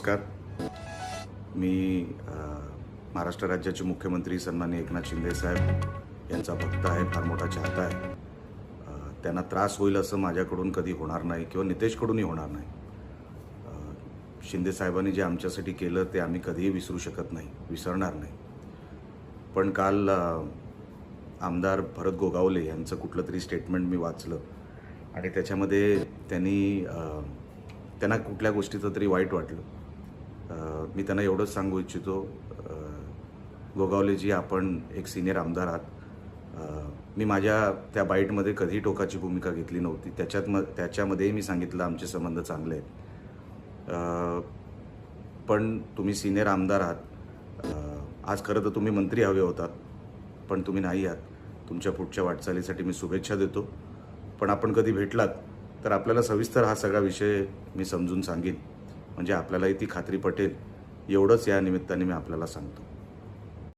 नमस्कार. मी महाराष्ट्र राज्याचे मुख्यमंत्री सन्माननीय एकनाथ शिंदे साहेब यांचा भक्त आहे फार मोठा चाहता आहे. त्यांना त्रास होईल असं माझ्याकडून कधी होणार नाही किंवा नितेशकडूनही होणार नाही. शिंदे साहेबांनी जे आमच्यासाठी केलं ते आम्ही कधीही विसरू शकत नाही विसरणार नाही. पण काल आमदार भरत गोगावले यांचं कुठलं तरी स्टेटमेंट मी वाचलं आणि त्याच्यामध्ये त्यांनी त्यांना कुठल्या गोष्टीचं तरी वाईट वाटलं. मी त्यांना एवढंच सांगू इच्छितो. गोगावलेजी आपण एक सिनियर आमदार आहात. मी माझ्या त्या बाईटमध्ये कधीही टोकाची भूमिका घेतली नव्हती. त्याच्यात म त्याच्यामध्येही मी सांगितलं आमचे संबंध चांगले आहेत. पण तुम्ही सिनियर आमदार आहात. आज खरं तर तुम्ही मंत्री हवे होतात पण तुम्ही नाही आहात. तुमच्या पुढच्या वाटचालीसाठी मी शुभेच्छा देतो. पण आपण कधी भेटलात तर आपल्याला सविस्तर हा सगळा विषय मी समजून सांगेन. म्हणजे आपल्यालाही ती खात्री पटेल. एवढंच या निमित्ताने मी आपल्याला सांगतो.